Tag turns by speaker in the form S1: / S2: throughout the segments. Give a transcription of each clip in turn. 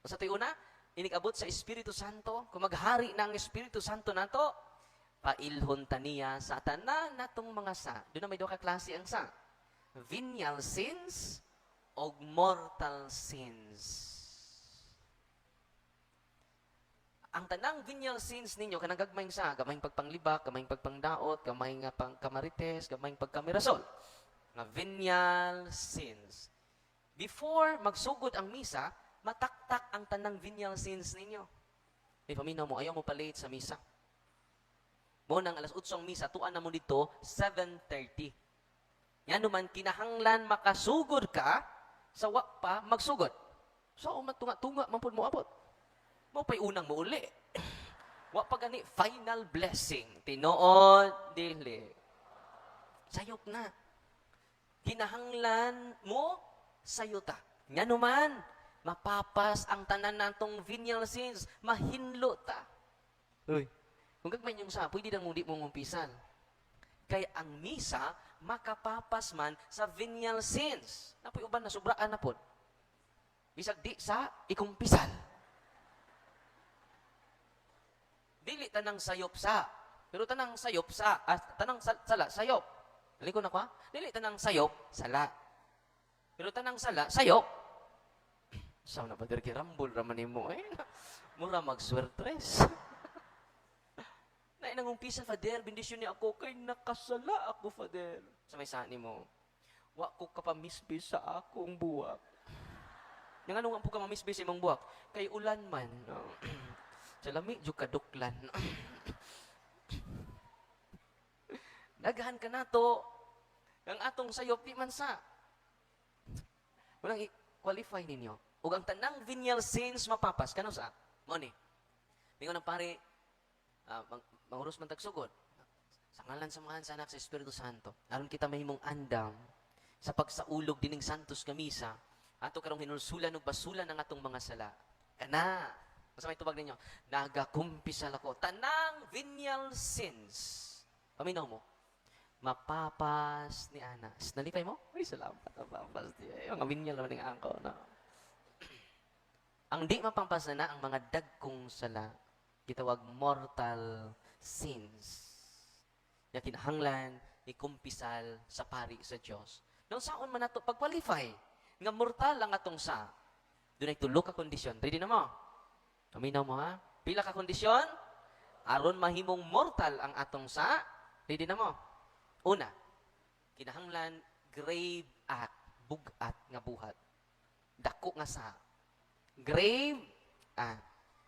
S1: Sa tayo una, inikabot sa Espiritu Santo, kung maghari ng Espiritu Santo nato, pailhon taniya sa tanan natong mga sa. Doon na may duha ka klase ang sa. Venial sins o mortal sins. Ang tanang venial sins ninyo kanang gagmayng sa, gamayng pagpanglibak, gamayng pagpangdaot, gamay nga pang kamarites, gamayng pagkamirasol. Nga venial sins. Before magsugod ang misa, mataktak ang tanang venial sins ninyo. May paminaw mo, ayaw mo pa late sa misa. Mo nang alas 8 ang misa, tuan na mo dito, 7.30. Yan naman, kinahanglan makasugod ka, sa wak pa, magsugod. So, matunga-tunga, mampun mo abot. Mo pa'y unang mo uli. Wa pa gani, final blessing. Tinood, dili. Sayop na. Kinahanglan mo, sayuta. Nga naman, mapapas ang tanan natong venial sins, mahinlo ta. Uy, kung gagmay yung sa, pwede nang muli mong umpisan. Kaya ang misa, makapapas man sa venial sins. Napoy uban na sobraan na po. Bisag di sa ikumpisal. Dili tanang sayop sa. Pero tanang sayop sa, ah, tanang sal- sala, sayop. Dili ko na ko ha? Dili tanang sayop, sala. Pero tanang sala, sayop. Sa na ba diri rambol raman nimo eh. Mura magswertres. Na inang umpisa, Fader, bendisyon ni ako kay nakasala ako, Fader. Sa may saan mo, wa ko kapamisbis sa akong buwak. Nga po ka mamisbis imong buwak? Kay ulan man. No? sa lami, jud kaduklan. Daghan ka na to. Ang atong sayop, di man sa. Walang i-qualify ninyo. Ug ang tanang venial sins mapapas, kano sa? Mo ni. Mingon ang pare, ah, mang, manguros man tagsugod. Sa ngalan sa mga sa anak sa Espiritu Santo. Aron kita mahimong andam sa pagsaulog dining santos kamisa. Ato karong hinulsulan ug basulan ang atong mga sala. Kana. Masa may tubag ninyo? Nagakumpisal ako. Tanang venial sins. Paminaw mo. Mapapas ni Anas. Nalipay mo? Ay, salamat. Mapapas di. Ay, mga venial naman ng angko. No? Ang di mapampas na ang mga dagkong sala gitawag mortal sins na kinahanglan ni kumpisal sa pari sa Dios. Nung saon man nato pag-qualify nga mortal lang atong sa dunay tulo ka kondisyon. Ready na mo? Aminaw mo ha? Pila ka kondisyon? Aron mahimong mortal ang atong sa. Ready na mo? Una, kinahanglan grave at bugat nga buhat. Dako nga sa. Grave at.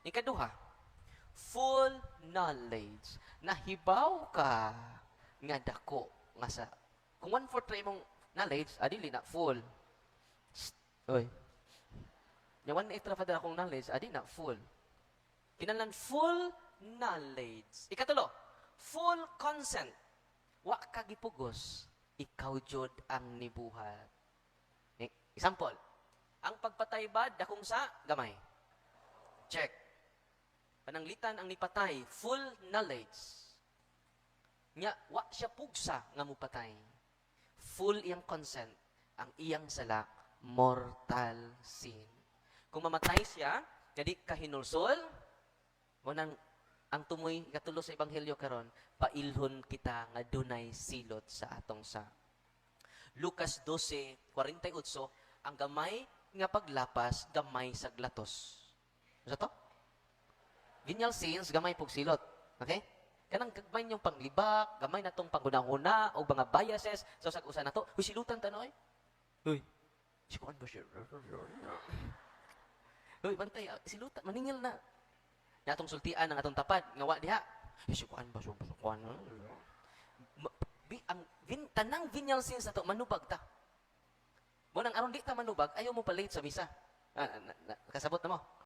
S1: Ikaduha, full knowledge. Nahibaw ka nga dako nga sa. Kung one fourth na imong knowledge, adili na full. Oy. Yung one eighth na akong knowledge, adi na full. Kinalan full knowledge. Ikatulo, full consent. Wa ka gipugos, ikaw jud ang nibuhat. Example, ang pagpatay ba dakong sa gamay? Check. Pananglitan ang nipatay, full knowledge. Nya, wa siya pugsa nga mupatay. Full iyang consent. Ang iyang sala, mortal sin. Kung mamatay siya, jadi kahinulsol, mo nang ang tumoy katulo sa ebanghelyo karon, pailhon kita nga dunay silot sa atong sa. Lucas 12:48 ang gamay nga paglapas gamay sa glatos. Sa to? Venial sins gamay pug silot. Okay? Kanang gagmay yung panglibak, gamay na tong pangunahuna o mga biases sa usag usa nato. Uy silutan tanoy. Uy. Si kuan ba siya? Uy, bantay, ah, silutan, maningil na. Atong sultian ang atong tapad, nga wa diha. Eh, si kuan ba siya? Si kuan. Ma- bi- ang vin, tanang venial sins nato manubag ta. Mo nang aron di ta manubag, ayaw mo pa late sa misa. Ah, na, na, kasabot na mo.